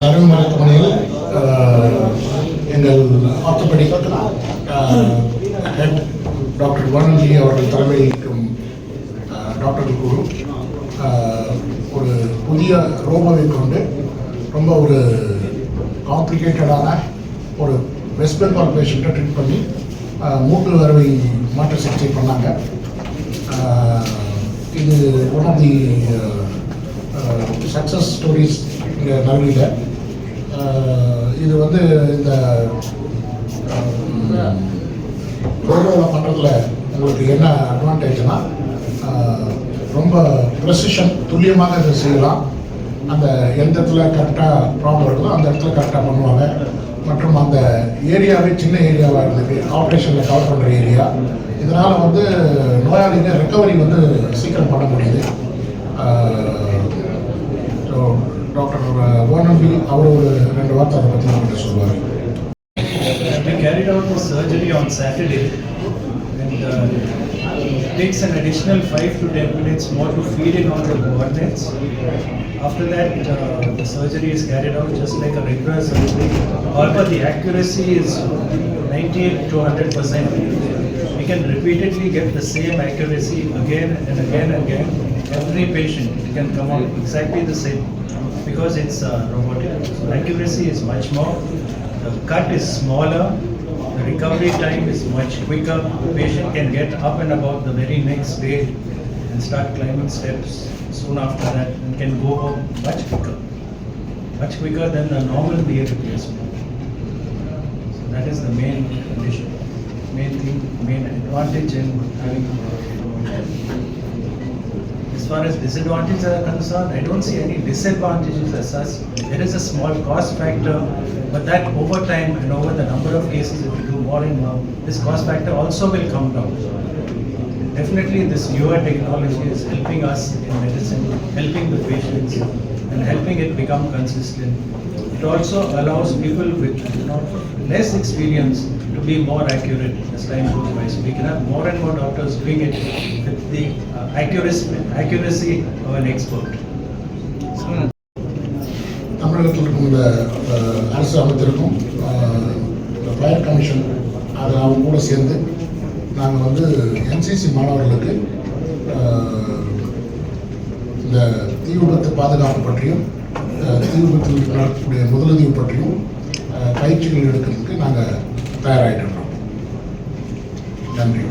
அருண் மருத்துவமனையில் எங்கள் orthopaedic head doctor வனந்தி அவர்கள் தலைமை இருக்கும் டாக்டர்கள் குழு ஒரு புதிய ரோபோவை கொண்டு ரொம்ப ஒரு காம்ப்ளிகேட்டடான ஒரு வெஸ்ட் பெங்கால் பேஷண்ட்டை ட்ரீட் பண்ணி மூட்டு அறுவை மாற்ற சிகிச்சை பண்ணாங்க. இது one of the success stories இங்கே நல்வியில் இது வந்து இந்த ரோபோவில் பண்ணுறதுல உங்களுக்கு என்ன அட்வான்டேஜ்னா ரொம்ப ப்ரெசிஷன் துல்லியமாக இதை செய்யலாம். அந்த எந்த இடத்துல கரெக்டாக ப்ராப்ளம் இருக்குதோ அந்த இடத்துல கரெக்டாக பண்ணுவாங்க. மற்றும் அந்த ஏரியாவே சின்ன ஏரியாவாக இருந்தது ஆப்ரேஷனில் கவர் பண்ணுற ஏரியா இதனால் வந்து நோயாளிங்க ரெக்கவரி வந்து சீக்கிரம் பண்ண முடியுது. அவர் ஒரு ரெண்டு வார்த்தை அதை பற்றி நம்மகிட்ட சொல்லுவார் We carried out the surgery on Saturday and uh, it takes an additional 5 to 10 minutes more to feed in on the coordinates. After that, uh, the surgery is carried out just like a regular surgery. However, the accuracy is 98 to 100 percent. We can repeatedly get the same accuracy again and again and again. Every patient can come out exactly the same because it's uh, robotic. So accuracy is much more. The cut is smaller, the recovery time is much quicker. The patient can get up and about the very next day and start climbing steps soon after that and can go home much quicker. Much quicker than the normal knee replacement. So that is the main condition, main thing, main advantage in having far as disadvantages are concerned, I don't see any disadvantages as such. There is a small cost factor, but that over time and over the number of cases, if you do more and more, this cost factor also will come down. Definitely, this newer technology is helping us in medicine, helping the patients, and helping it become consistent. It also allows people with you know, less experience to be more accurate as time goes by. So we can have more and more doctors doing it with the uh, accuracy, accuracy of an expert. தமிழகத்தில் இருக்கும் அரசு அமைச்சருக்கும் இந்த fire commission அது அவங்க கூட சேர்ந்து நாங்கள் வந்து என்சிசி மாணவர்களுக்கு இந்த தீ விபத்து பாதுகாப்பு பற்றியும் அஹ், தீ நடக்கக்கூடிய முதலுதவி பற்றியும் பயிற்சிகள் எடுக்கிறதுக்கு நாங்கள் தயாராகிட்டு நன்றி.